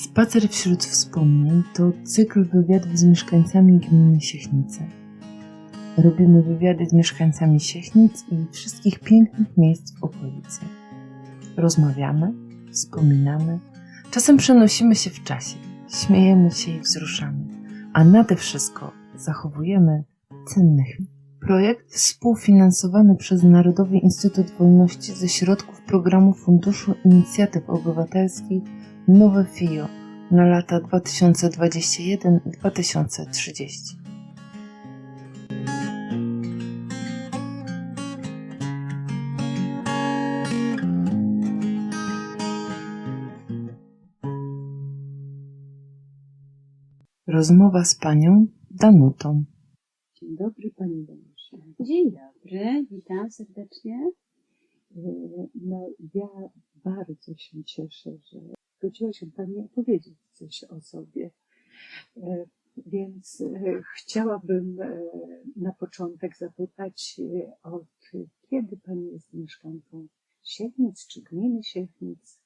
Spacer wśród wspomnień to cykl wywiadów z mieszkańcami gminy Siechnice. Robimy wywiady z mieszkańcami Siechnic i wszystkich pięknych miejsc w okolicy. Rozmawiamy, wspominamy, czasem przenosimy się w czasie, śmiejemy się i wzruszamy, a nade wszystko zachowujemy cenne chwile. Projekt współfinansowany przez Narodowy Instytut Wolności ze środków programu Funduszu Inicjatyw Obywatelskich Nowe FIO na lata 2021-2030. Rozmowa z panią Danutą. Dzień dobry Pani Danusiu. Dzień dobry, witam serdecznie. E, No ja bardzo się cieszę, że zgodziła się Pani opowiedzieć coś o sobie. E, Więc e, chciałabym e, na początek zapytać, od kiedy Pani jest mieszkanką Siechnic czy gminy Siechnic?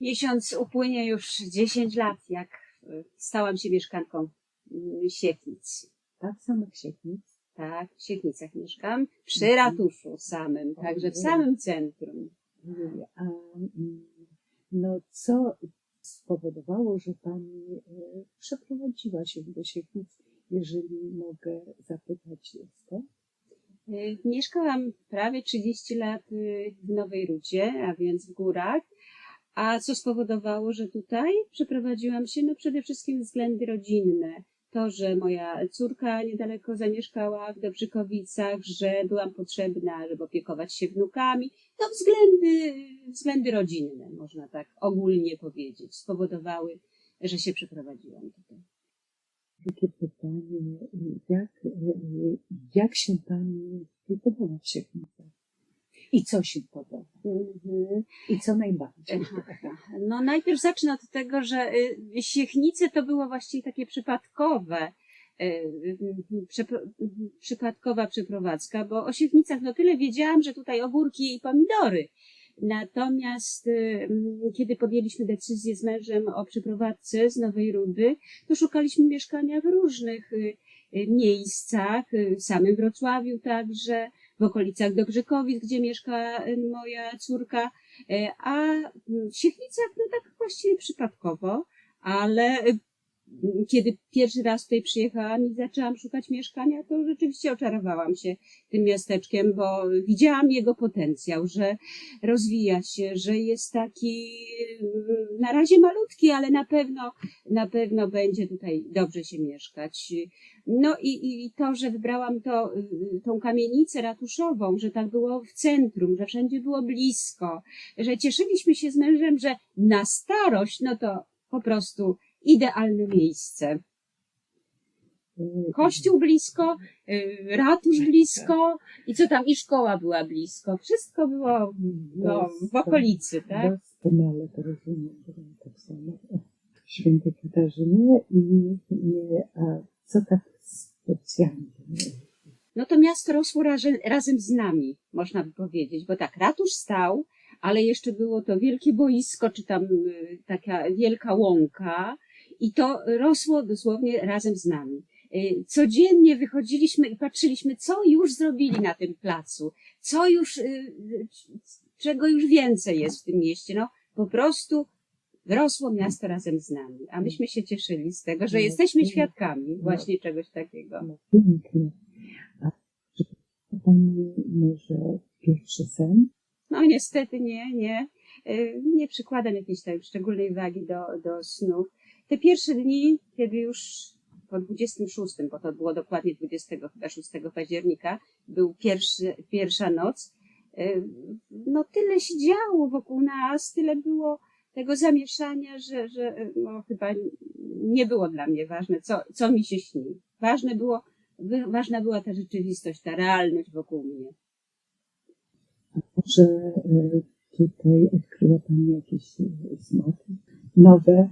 Miesiąc upłynie już 10 lat, jak stałam się mieszkanką y, Siechnic. Tak, samych Siechnic? Tak, w Siechnicach mieszkam, przy Mhm. ratuszu samym, także w samym centrum. Ojej, A mm, no co spowodowało, że Pani e, przeprowadziła się do Siechnic, jeżeli mogę zapytać skąd? Y, Mieszkałam prawie 30 lat y, w Nowej Rudzie, a więc w górach. A co spowodowało, że tutaj przeprowadziłam się? No przede wszystkim względy rodzinne. To, że moja córka niedaleko zamieszkała w Dobrzykowicach, że byłam potrzebna, żeby opiekować się wnukami. No względy, względy rodzinne, można tak ogólnie powiedzieć, spowodowały, że się przeprowadziłam tutaj. Takie pytanie, jak, jak się Pani podoba w Siechnicach? I co się podoba? Mhm. I co najbardziej? No najpierw zacznę od tego, że y, Siechnice to było właściwie takie przypadkowe, y, y, przypadkowa przeprowadzka, bo o Siechnicach no tyle wiedziałam, że tutaj ogórki i pomidory. Natomiast mm, kiedy podjęliśmy decyzję z mężem o przeprowadzce z Nowej Rudy, to szukaliśmy mieszkania w różnych miejscach, w samym Wrocławiu także, w okolicach Dobrzykowic, gdzie mieszka y, moja córka, E, A w Siechnicach, no tak właściwie przypadkowo, ale e, kiedy pierwszy raz tutaj przyjechałam i zaczęłam szukać mieszkania, to rzeczywiście oczarowałam się tym miasteczkiem, bo widziałam jego potencjał, że rozwija się, że jest taki mm, na razie malutki, ale na pewno, na pewno będzie tutaj dobrze się mieszkać. No i, i- to, że wybrałam to, y, tą kamienicę ratuszową, że tak było w centrum, że wszędzie było blisko, że cieszyliśmy się z mężem, że na starość, no to po prostu idealne miejsce. Kościół blisko, y, ratusz blisko i co tam, i szkoła była blisko. Wszystko było no, w okolicy, tak? Doskonale to rozumiem, byłem tak samo świętej Katarzynie i nie, a co tak specjalnie? No to miasto rosło razem, razem z nami, można by powiedzieć, bo tak, ratusz stał, ale jeszcze było to wielkie boisko, czy tam y, taka wielka łąka i to rosło dosłownie razem z nami. Y, Codziennie wychodziliśmy i patrzyliśmy, co już zrobili na tym placu, co już, y, czego już więcej jest w tym mieście. No, po prostu rosło miasto razem z nami, a myśmy się cieszyli z tego, że No, jesteśmy no. świadkami właśnie czegoś takiego. No pięknie. A czy Pani może pierwszy sen? No niestety nie, nie. Y, Nie przykładam jakiejś tam szczególnej wagi do, do snów. Te pierwsze dni, kiedy już po 26, bo to było dokładnie 26 października, był pierwszy, pierwsza noc, y, no tyle się działo wokół nas, tyle było tego zamieszania, że, że y, no, chyba nie było dla mnie ważne, co, co mi się śni. Ważne było, ważna była ta rzeczywistość, ta realność wokół mnie. Może e, tutaj odkryła Pani jakieś smaki nowe,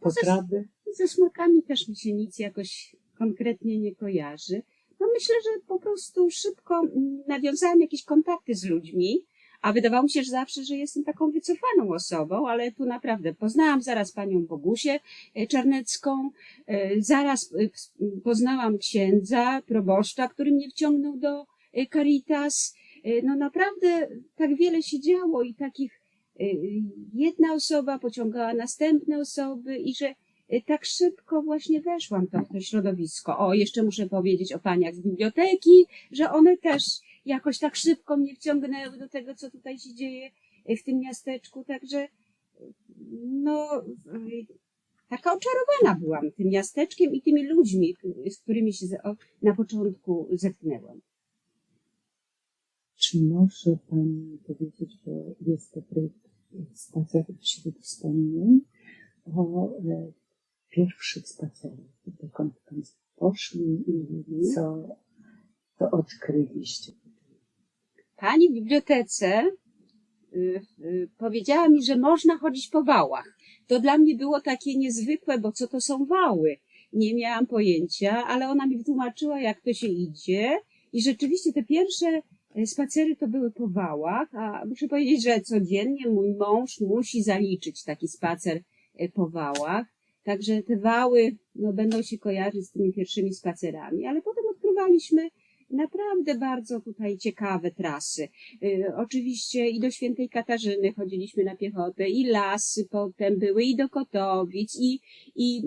potrawy? Ze smakami też mi się nic jakoś konkretnie nie kojarzy. No myślę, że po prostu szybko mm, nawiązałam jakieś kontakty z ludźmi, A wydawało mi się że zawsze, że jestem taką wycofaną osobą, ale tu naprawdę poznałam zaraz panią Bogusię e, Czarnecką, e, zaraz e, poznałam księdza, proboszcza, który mnie wciągnął do Caritas. No naprawdę tak wiele się działo i takich jedna osoba pociągała następne osoby i że e, tak szybko właśnie weszłam w to środowisko. O, jeszcze muszę powiedzieć o paniach z biblioteki, że one też jakoś tak szybko mnie wciągnęły do tego, co tutaj się dzieje w tym miasteczku, także no y, taka oczarowana byłam tym miasteczkiem i tymi ludźmi, z którymi się na początku zetknęłam. Czy może Pani powiedzieć, bo jest to projekt spacer wśród wspomnień, o e, pierwszych spacerach, dokąd Państwo poszli i co, co odkryliście? Pani w bibliotece y, y, powiedziała mi, że można chodzić po wałach. To dla mnie było takie niezwykłe, bo co to są wały? Nie miałam pojęcia, ale ona mi wytłumaczyła, jak to się idzie. I rzeczywiście te pierwsze spacery to były po wałach, a muszę powiedzieć, że codziennie mój mąż musi zaliczyć taki spacer y, po wałach. Także te wały no, będą się kojarzyć z tymi pierwszymi spacerami, ale potem odkrywaliśmy naprawdę bardzo tutaj ciekawe trasy. Y, oczywiście i do Świętej Katarzyny chodziliśmy na piechotę, i lasy potem były, i do Kotowic, i, i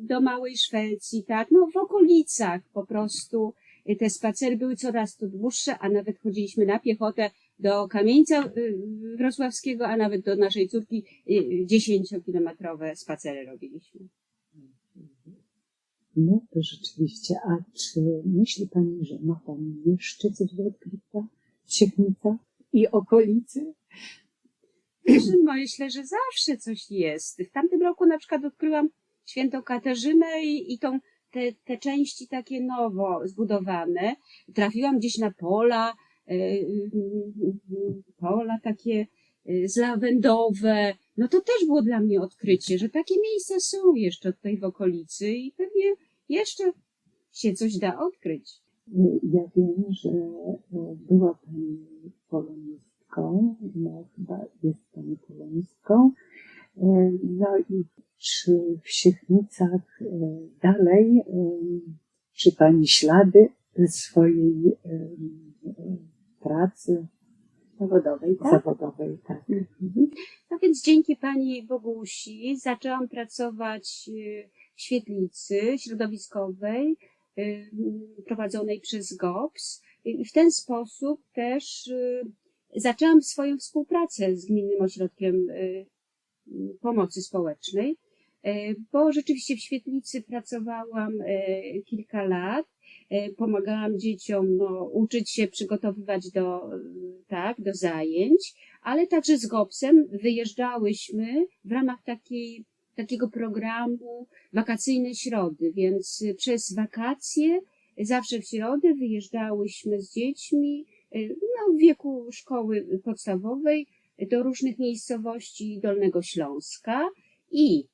do Małej Szwecji, tak, no w okolicach po prostu te spacery były coraz to dłuższe, a nawet chodziliśmy na piechotę do Kamieńca y, Wrocławskiego, a nawet do naszej córki y, dziesięciokilometrowe spacery robiliśmy. No to rzeczywiście, a czy myśli Pani, że ma Pani jeszcze coś do odkrycia w Siechnicach i okolicy? Że myślę, że zawsze coś jest. W tamtym roku na przykład odkryłam świętą Katarzynę i, i tą, te, te części takie nowo zbudowane. Trafiłam gdzieś na pola, y, y, y, pola takie zlawendowe. No to też było dla mnie odkrycie, że takie miejsca są jeszcze tutaj w okolicy i pewnie jeszcze się coś da odkryć. Ja wiem, że e, była Pani polonistką, no chyba jest Pani polonistką. E, No i czy w Siechnicach e, dalej, e, czy Pani ślady swojej e, e, pracy Zawodowej, tak? zawodowej, tak. No więc dzięki pani Bogusi zaczęłam pracować y, w świetlicy środowiskowej prowadzonej przez GOPS i w ten sposób też y, zaczęłam swoją współpracę z Gminnym Ośrodkiem y, Pomocy Społecznej, bo rzeczywiście w świetlicy pracowałam y, kilka lat. y, Pomagałam dzieciom no, uczyć się, przygotowywać do, tak, do zajęć ale także z GOPS-em wyjeżdżałyśmy w ramach takiej, takiego programu wakacyjne środy, więc przez wakacje zawsze w środę wyjeżdżałyśmy z dziećmi no, w wieku szkoły podstawowej do różnych miejscowości Dolnego Śląska i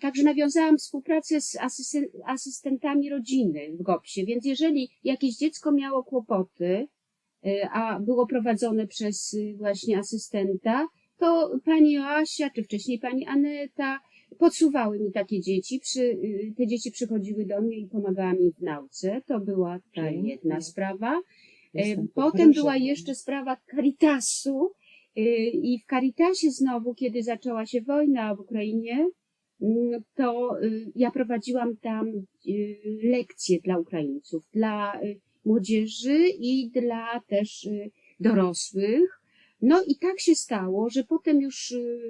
Także nawiązałam współpracę z asysten- asystentami rodziny w GOPS-ie, więc jeżeli jakieś dziecko miało kłopoty, y, a było prowadzone przez y, właśnie asystenta, to pani Joasia, czy wcześniej pani Aneta podsuwały mi takie dzieci. Przy, y, te dzieci przychodziły do mnie i pomagałam im w nauce. To była ta Pięknie. jedna sprawa. Jestem Potem była jeszcze sprawa Caritasu i w Caritasie znowu, kiedy zaczęła się wojna w Ukrainie, to e, ja prowadziłam tam e, lekcje dla Ukraińców, dla e, młodzieży i dla też dorosłych. No i tak się stało, że potem już y,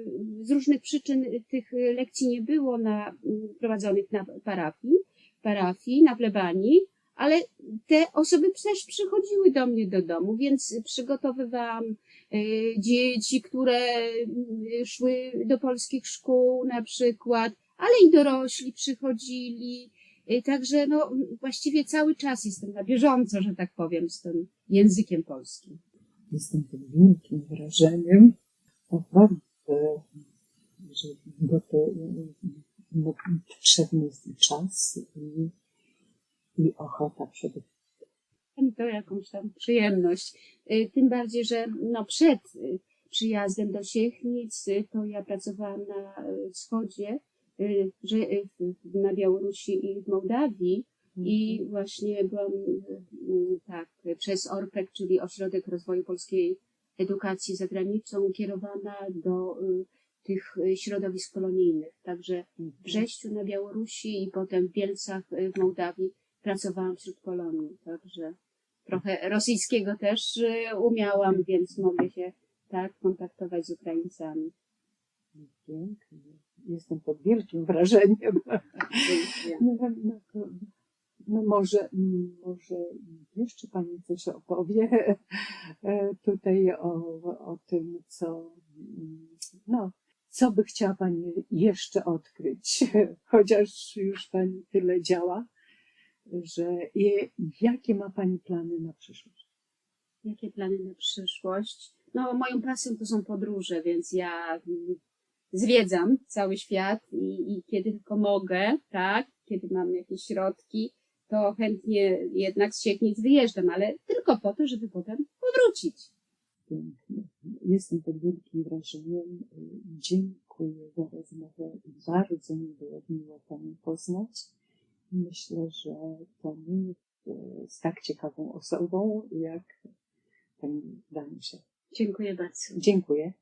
z różnych przyczyn tych lekcji nie było na, mm, prowadzonych na parafii, parafii, na plebanii, ale te osoby też przychodziły do mnie do domu, więc przygotowywałam y, dzieci, które y, szły do polskich szkół na przykład, ale i dorośli przychodzili. Y, Także no, właściwie cały czas jestem na bieżąco, że tak powiem, z tym językiem polskim. Jestem pod wielkim wrażeniem. Naprawdę, że bo to no, potrzebny jest i czas i, i ochota przede wszystkim. Mi to jakąś tam przyjemność. Y, Tym bardziej, że no przed y, przyjazdem do Siechnic y, to ja pracowałam na wschodzie, że na Białorusi i w Mołdawii i właśnie byłam tak przez ORPEK, czyli Ośrodek Rozwoju Polskiej Edukacji za granicą, kierowana do tych środowisk polonijnych. Także w Brześciu na Białorusi i potem w Bielcach w Mołdawii pracowałam wśród Polonii. Także trochę rosyjskiego też y, umiałam, więc mogę się tak kontaktować z Ukraińcami. Pięknie. Jestem pod wielkim wrażeniem. Dziękuję. No, no, no może, może jeszcze Pani coś opowie e, tutaj o, o tym, co, no, co by chciała Pani jeszcze odkryć, chociaż już Pani tyle działa, że jakie ma Pani plany na przyszłość? Jakie plany na przyszłość? No, moją pasją to są podróże, więc ja zwiedzam cały świat i, i kiedy tylko mogę, tak, kiedy mam jakieś środki, to chętnie jednak z Siechnic wyjeżdżam, ale tylko po to, żeby potem powrócić. Pięknie. Jestem pod wielkim wrażeniem. Dziękuję za rozmowę. Bardzo mi było miło Panią poznać. Myślę, że to nie jest e, z tak ciekawą osobą jak Pani Danusia. Dziękuję bardzo. Dziękuję.